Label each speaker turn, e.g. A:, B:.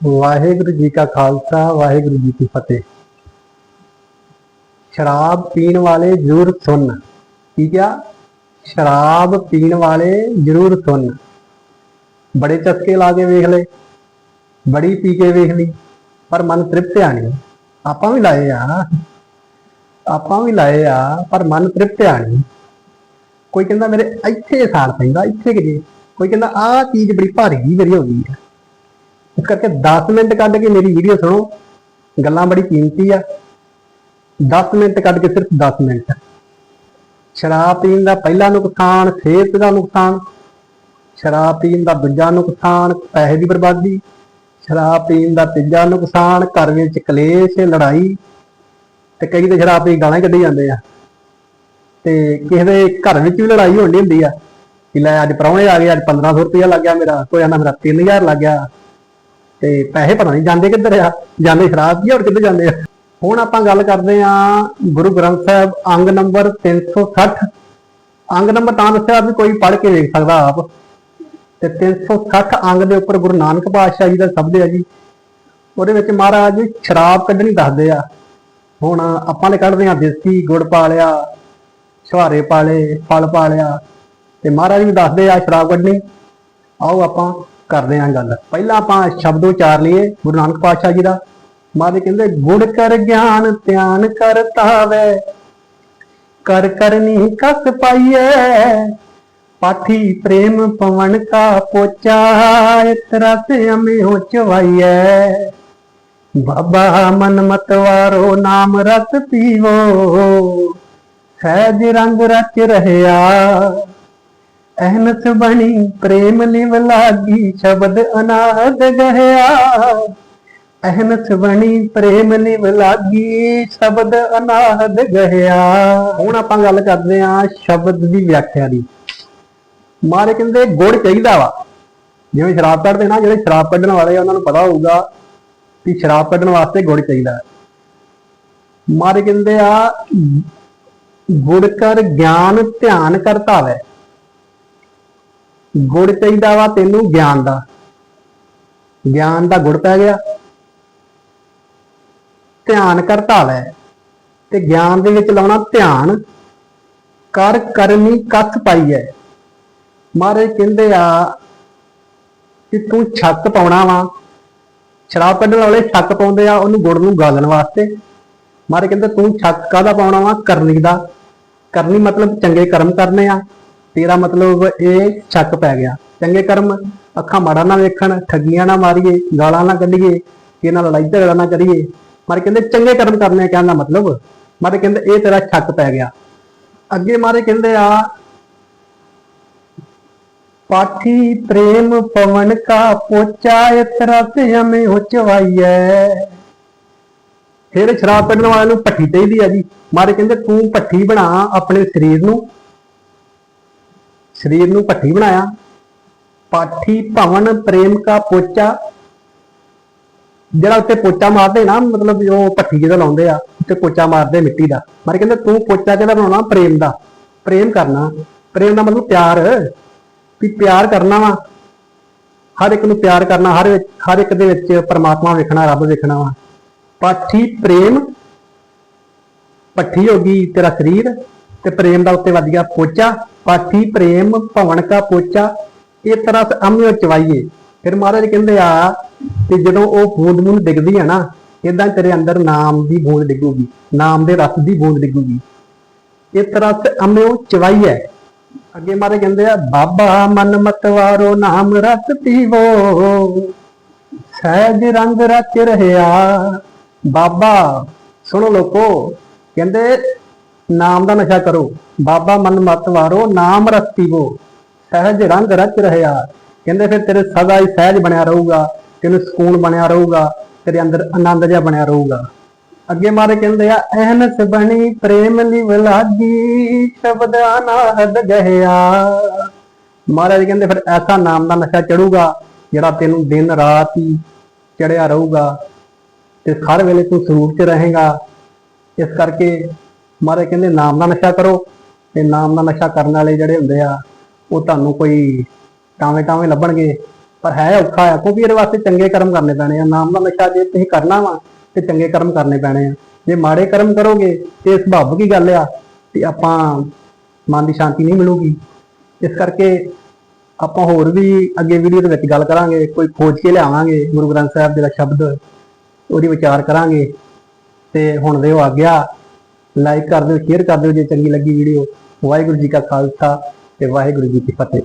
A: ਵਾਹਿਗੁਰੂ ਜੀ ਕਾ ਖਾਲਸਾ, ਵਾਹਿਗੁਰੂ ਜੀ ਕੀ ਫਤਿਹ। ਸ਼ਰਾਬ ਪੀਣ ਵਾਲੇ ਜ਼ਰੂਰ ਸੁਣ, ਠੀਕ ਆ? ਸ਼ਰਾਬ ਪੀਣ ਵਾਲੇ ਜ਼ਰੂਰ ਸੁਣ। ਬੜੇ ਚਸਕੇ ਲਾ ਕੇ ਵੇਖ ਲੈ ਬੜੀ ਪੀ ਕੇ ਵੇਖ ਲਈ, ਪਰ ਮਨ ਤ੍ਰਿਪਤਿਆ ਨਹੀਂ। ਆਪਾਂ ਵੀ ਲਾਏ ਆ। ਆਪਾਂ ਵੀ ਲਾਏ ਆ, ਪਰ ਮਨ ਤ੍ਰਿਪਤਿਆ ਨਹੀਂ। ਕੋਈ ਕਹਿੰਦਾ ਮੇਰੇ ਇੱਥੇ ਸਾਰ ਪੈਂਦਾ, ਇੱਥੇ ਕਿ ਕੋਈ ਕਹਿੰਦਾ ਆਹ ਚੀਜ਼ ਬੜੀ ਭਾਰੀ ਜਿਹੀ ਮੇਰੀ ਹੋ ਗਈ ਹੈ ਇਸ ਕਰਕੇ 10 ਮਿੰਟ ਕੱਢ ਕੇ ਮੇਰੀ ਵੀਡੀਓ ਸੁਣੋ। ਗੱਲਾਂ ਬੜੀ ਕੀਮਤੀ ਆ। 10 ਮਿੰਟ ਕੱਢ ਕੇ ਸਿਰਫ 10 ਮਿੰਟ। ਸ਼ਰਾਬ ਪੀਣ ਦਾ ਪਹਿਲਾ ਨੁਕਸਾਨ, ਸਿਹਤ ਦਾ ਨੁਕਸਾਨ। ਸ਼ਰਾਬ ਪੀਣ ਦਾ ਦੂਜਾ ਨੁਕਸਾਨ, ਪੈਸੇ ਦੀ ਬਰਬਾਦੀ। ਸ਼ਰਾਬ ਪੀਣ ਦਾ ਤੀਜਾ ਨੁਕਸਾਨ, ਘਰ ਵਿੱਚ ਕਲੇਸ਼, ਲੜਾਈ। ਤੇ ਕਈ ਤਾਂ ਸ਼ਰਾਬ ਪੀ ਕੇ ਗਾਲਾਂ ਕੱਢੀ ਜਾਂਦੇ ਆ। ਤੇ ਕਿਸੇ ਦੇ ਘਰ ਵਿੱਚ ਵੀ ਲੜਾਈ ਹੋਣੀ ਹੁੰਦੀ ਆ। ਕਿ ਲੈ ਅੱਜ ਪ੍ਰਾਹੁਣੇ ਆ ਗਏ, ਅੱਜ 1500 ਰੁਪਇਆ ਲੱਗ ਗਿਆ ਮੇਰਾ, ਕੋਈ ਆਂਦਾ ਮੇਰਾ 3000 ਲੱਗ ਗਿਆ। ਤੇ ਪੈਸੇ ਪਤਾ ਨਹੀਂ ਜਾਂਦੇ ਕਿੱਧਰ ਆ, ਜਾਂਦੇ ਸ਼ਰਾਬ ਕੀ ਹੋਰ ਕਿੱਧਰ ਜਾਂਦੇ ਆ। ਹੁਣ ਆਪਾਂ ਗੱਲ ਕਰਦੇ ਆ ਗੁਰੂ ਗ੍ਰੰਥ ਸਾਹਿਬ ਅੰਗ ਨੰਬਰ 360 ਅੰਗ ਨੰਬਰ ਤਾਂ ਦੱਸਿਆ ਵੀ ਕੋਈ ਪੜ੍ਹ ਕੇ ਵੇਖ ਸਕਦਾ ਆਪ। ਤੇ 360 ਅੰਗ ਦੇ ਉੱਪਰ ਗੁਰੂ ਨਾਨਕ ਪਾਤਸ਼ਾਹ ਜੀ ਦਾ ਸ਼ਬਦ ਹੈ ਜੀ। ਉਹਦੇ ਵਿੱਚ ਮਹਾਰਾਜ ਸ਼ਰਾਬ ਕੱਢਣੀ ਦੱਸਦੇ ਆ। ਹੁਣ ਆਪਾਂ ਨੇ ਕੱਢਦੇ ਆ ਦੇਸੀ ਗੁੜ ਪਾ ਲਿਆ ਛੁਹਾਰੇ ਪਾ ਲਏ ਫਲ ਪਾ ਲਿਆ ਤੇ ਮਹਾਰਾਜ ਵੀ ਦੱਸਦੇ ਆ ਸ਼ਰਾਬ ਕੱਢਣੀ। ਆਓ ਆਪਾਂ। ਕਰਦੇ ਹਾਂ ਗੱਲ। ਪਹਿਲਾਂ ਆਪਾਂ ਸ਼ਬਦ ਉਚਾਰ ਲਈਏ, ਗੁਰੂ ਨਾਨਕ ਪਾਤਸ਼ਾਹ ਜੀ ਦਾ। ਮਹਾਰਾਜ ਕਹਿੰਦੇ, ਗੁੜ ਕਰ ਗਿਆਨ, ਧਿਆਨ ਕਰਤਾ ਵੈ ਕਰ ਕਰਨੀ ਕਸ ਪਾਈਐ। ਪਾਠੀ ਪ੍ਰੇਮ ਪਵਨ ਕਾ ਪੋਚਾ, ਇਤ ਰਸ ਅਮੇ ਹੋ ਚਵਾਈਐ ਬਾਬਾ ਮਨ ਮਤਵਾਰੋ ਨਾਮ ਰਸ ਪੀਵੋ। ਸਹਿਜ ਰੰਗ ਰਚ ਰਹਿਆ। ਅਹਨਸ ਬਣੀ, ਪ੍ਰੇਮ ਲਿਵ ਲਾਗੀ, ਸ਼ਬਦ ਅਨਾਦ ਗਹਿਆ। ਅਹਨਸ ਬਣੀ, ਪ੍ਰੇਮ ਲਿਵ ਲਾਗੀ, ਸ਼ਬਦ ਅਨਾਦ ਗਹਿਆ। ਹੁਣ ਆਪਾਂ ਗੱਲ ਕਰਦੇ ਆਂ ਸ਼ਬਦ ਦੀ ਵਿਆਖਿਆ ਦੀ। ਮਾਰੇ ਕਹਿੰਦੇ ਗੁੜ ਚਾਹੀਦਾ ਵਾ। ਜਿਵੇਂ ਸ਼ਰਾਬ ਕੱਢਦੇ ਨਾ, ਜਿਹੜੇ ਸ਼ਰਾਬ ਕੱਢਣ ਵਾਲੇ ਆ, ਉਹਨਾਂ ਨੂੰ ਪਤਾ ਹੋਊਗਾ ਕਿ ਸ਼ਰਾਬ ਕੱਢਣ ਵਾਸਤੇ ਗੁੜ ਚਾਹੀਦਾ ਹੈ। ਮਾਰੇ ਕਹਿੰਦੇ ਆ, ਗੁੜ ਕਰ ਗਿਆਨ ਧਿਆਨ ਕਰਤਾ ਵੈ ਗੁੜ ਚਾਹੀਦਾ ਵਾ ਤੈਨੂੰ ਗਿਆਨ ਦਾ। ਗਿਆਨ ਦਾ ਗੁੜ ਪੈ ਗਿਆ। ਧਿਆਨ ਕਰਤਾ ਵੈ ਤੇ ਗਿਆਨ ਦੇ ਵਿੱਚ ਲਾਉਣਾ ਧਿਆਨ। ਕਰ ਕਰਮੀ ਕੱਥ ਪਾਈ ਹੈ ਮਹਾਰਾਜ ਕਹਿੰਦੇ ਆ ਕਿ ਤੂੰ ਛੱਤ ਪਾਉਣਾ ਵਾ। ਸ਼ਰਾਬ ਕੱਢਣ ਵਾਲੇ ਛੱਕ ਪਾਉਂਦੇ ਆ, ਉਹਨੂੰ ਗੁੜ ਨੂੰ ਗਾਲਣ ਵਾਸਤੇ। ਮਾਰੇ ਕਹਿੰਦੇ ਤੂੰ ਛੱਤ ਕਾਹਦਾ ਪਾਉਣਾ ਵਾ? ਕਰਨੀ ਦਾ। ਕਰਨੀ ਮਤਲਬ ਚੰਗੇ ਕਰਮ ਕਰਨੇ ਆ। ਤੇਰਾ ਮਤਲਬ ਇਹ ਛੱਕ ਪੈ ਗਿਆ। ਚੰਗੇ ਕਰਮ, ਅੱਖਾਂ ਮਾੜਾ ਨਾ ਵੇਖਣ, ਠੱਗੀਆਂ ਨਾ ਮਾਰੀਏ, ਗਾਲਾਂ ਨਾ ਕੱਢੀਏ ਕਿ ਨਾਲ ਲੜਾਈ ਝਗੜਾ ਨਾ ਕਰੀਏ। ਮਾਰੇ ਕਹਿੰਦੇ, ਚੰਗੇ ਕਰਮ ਕਰਨੇ ਕਹਿਣ ਦਾ ਮਤਲਬ। ਮਾਰੇ ਕਹਿੰਦੇ, ਇਹ ਤੇਰਾ ਛੱਕ ਪੈ ਗਿਆ। ਅੱਗੇ ਮਾਰੇ ਕਹਿੰਦੇ ਆ, ਪਾਠੀ ਪ੍ਰੇਮ ਪਵਨ ਕਾ ਪੋਚਾ ਇਤ ਰਸ ਹਮੇ ਹੋ ਫਿਰ ਸ਼ਰਾਬ ਪੀਣ ਵਾਲਿਆਂ ਨੂੰ ਭੱਠੀ ਚਾਹੀਦੀ ਆ ਜੀ। ਮਾਰੇ ਕਹਿੰਦੇ, ਤੂੰ ਭੱਠੀ ਬਣਾ ਆਪਣੇ ਸਰੀਰ ਨੂੰ ਸਰੀਰ ਨੂੰ ਭੱਠੀ ਬਣਾਇਆ। ਪਾਠੀ ਭਵਨ ਪ੍ਰੇਮ ਕਾ ਪੋਚਾ। ਜਿਹੜਾ ਉੱਤੇ ਪੋਚਾ ਮਾਰਦੇ ਨਾ, ਮਤਲਬ ਉਹ ਭੱਠੀ ਜਿਹਦਾ ਲਾਉਂਦੇ ਆ, ਉੱਤੇ ਪੋਚਾ ਮਾਰਦੇ ਮਿੱਟੀ ਦਾ। ਮਾਰੇ ਕਹਿੰਦੇ ਤੂੰ ਪੋਚਾ ਕਿਹਦਾ ਬਣਾਉਣਾ? ਪ੍ਰੇਮ ਦਾ। ਪ੍ਰੇਮ ਕਰਨਾ। ਪ੍ਰੇਮ ਦਾ ਮਤਲਬ ਪਿਆਰ। ਵੀ ਪਿਆਰ ਕਰਨਾ ਵਾ। ਹਰ ਇੱਕ ਨੂੰ ਪਿਆਰ ਕਰਨਾ, ਹਰ ਹਰ ਇੱਕ ਦੇ ਵਿੱਚ ਪਰਮਾਤਮਾ ਵੇਖਣਾ, ਰੱਬ ਵੇਖਣਾ ਵਾ। ਪਾਠੀ ਪ੍ਰੇਮ। ਪੱਠੀ ਹੋ ਗਈ ਤੇਰਾ ਸਰੀਰ ਤੇ ਪ੍ਰੇਮ ਦਾ ਉੱਤੇ ਵੱਜ ਗਿਆ ਪੋਚਾ। ਪਾਠੀ ਪ੍ਰੇਮ ਭਵਨ ਕਾ ਪੋਚਾ ਇਹ ਤਰ੍ਹਾਂ ਅਮਿਓ ਚਵਾਈਏ। ਫਿਰ ਮਹਾਰਾਜ ਕਹਿੰਦੇ ਆ ਕਿ ਜਦੋਂ ਉਹ ਬੂੰਦ ਬੂੰਦ ਡਿੱਗਦੀ ਆ ਨਾ ਇਦਾਂ ਤੇਰੇ ਅੰਦਰ ਨਾਮ ਦੀ ਬੂੰਦ ਡਿੱਗੂਗੀ, ਨਾਮ ਦੇ ਰਸ ਦੀ ਬੂੰਦ ਡਿੱਗੂਗੀ। ਇਹ ਤਰ੍ਹਾਂ ਅਮਿਓ ਚਵਾਈਏ। ਅੱਗੇ ਮਹਾਰਾਜ ਕਹਿੰਦੇ ਆ, ਬਾਬਾ ਮਨ ਮਤਵਾਰੋ ਨਾਮ ਰਸ ਪੀਵੋ। ਸਹਿਜ ਰੰਗ ਰਚ ਰਹਿਆ ਬਾਬਾ, ਸੁਣੋ ਲੋਕੋ, ਕਹਿੰਦੇ ਨਾਮ ਦਾ ਨਸ਼ਾ ਕਰੋ। ਬਾਬਾ ਮਨ ਮਤ ਵਾਰੋ, ਨਾਮ ਰਸ ਪੀਵੋ। ਸਹਿਜ ਰੰਗ ਰਚ ਰਹਿਆ ਕਹਿੰਦੇ ਫਿਰ ਤੇਰੇ ਸਦਾ ਹੀ ਸਹਿਜ ਬਣਿਆ ਰਹੂਗਾ, ਤੈਨੂੰ ਸਕੂਨ ਬਣਿਆ ਰਹੂਗਾ, ਤੇਰੇ ਅੰਦਰ ਆਨੰਦ ਜਿਹਾ ਬਣਿਆ ਰਹੂਗਾ। ਅੱਗੇ ਮਾਰੇ ਕਹਿੰਦੇ ਆ, ਅਹਨਸ ਬਣੀ ਪ੍ਰੇਮ ਲਿਵ ਲਾਗੀ ਸ਼ਬਦ ਅਨਾਹਦ ਗਹਿਆ। ਮਹਾਰਾਜ ਕਹਿੰਦੇ ਫਿਰ ਐਸਾ ਨਾਮ ਦਾ ਨਸ਼ਾ ਚੜੂਗਾ, ਜਿਹੜਾ ਤੈਨੂੰ ਦਿਨ ਰਾਤ ਹੀ ਚੜਿਆ ਰਹੂਗਾ। ਤੇ ਹਰ ਵੇਲੇ ਤੂੰ ਸਰੂਪ 'ਚ ਰਹੇਗਾ। ਇਸ ਕਰਕੇ ਮਹਾਰਾਜ ਕਹਿੰਦੇ, ਨਾਮ ਦਾ ਨਸ਼ਾ ਕਰੋ। ਤੇ ਨਾਮ ਦਾ ਨਸ਼ਾ ਕਰਨ ਵਾਲੇ ਜਿਹੜੇ ਹੁੰਦੇ ਆ, ਉਹ ਤੁਹਾਨੂੰ ਕੋਈ ਟਾਵੇਂ ਟਾਵੇਂ ਲੱਭਣਗੇ। ਪਰ ਹੈ ਔਖਾ ਆ, ਕਿਉਂਕਿ ਇਹਦੇ ਵਾਸਤੇ ਚੰਗੇ ਕਰਮ ਕਰਨੇ ਪੈਣੇ ਆ। ਨਾਮ ਦਾ ਨਸ਼ਾ ਜੇ ਤੁਸੀਂ ਕਰਨਾ ਵਾ, ਤੇ ਚੰਗੇ ਕਰਮ ਕਰਨੇ ਪੈਣੇ ਆ। ਜੇ ਮਾੜੇ ਕਰਮ ਕਰੋਗੇ ਤੇ ਸੁਭਾਵਿਕ ਹੀ ਗੱਲ ਆ ਤੇ ਆਪਾਂ ਮਨ ਦੀ ਸ਼ਾਂਤੀ ਨਹੀਂ ਮਿਲੂਗੀ। ਇਸ ਕਰਕੇ ਆਪਾਂ ਹੋਰ ਵੀ ਅੱਗੇ ਵੀਡੀਓ ਦੇ ਵਿੱਚ ਗੱਲ ਕਰਾਂਗੇ, ਕੋਈ ਖੋਜ ਕੇ ਲਿਆਵਾਂਗੇ, ਗੁਰੂ ਗ੍ਰੰਥ ਸਾਹਿਬ ਦੇ ਸ਼ਬਦ, ਉਹਦੀ ਵਿਚਾਰ ਕਰਾਂਗੇ। ਤੇ ਹੁਣ ਦੇ ਆ ਗਿਆ। ਲਾਈਕ ਕਰ ਦਿਓ ਸ਼ੇਅਰ ਕਰ ਦਿਓ ਜੇ ਚੰਗੀ ਲੱਗੀ ਵੀਡੀਓ ਵਾਹਿਗੁਰੂ ਜੀ ਕਾ ਖਾਲਸਾ ਤੇ ਵਾਹਿਗੁਰੂ ਜੀ ਕੀ ਫਤਿਹ।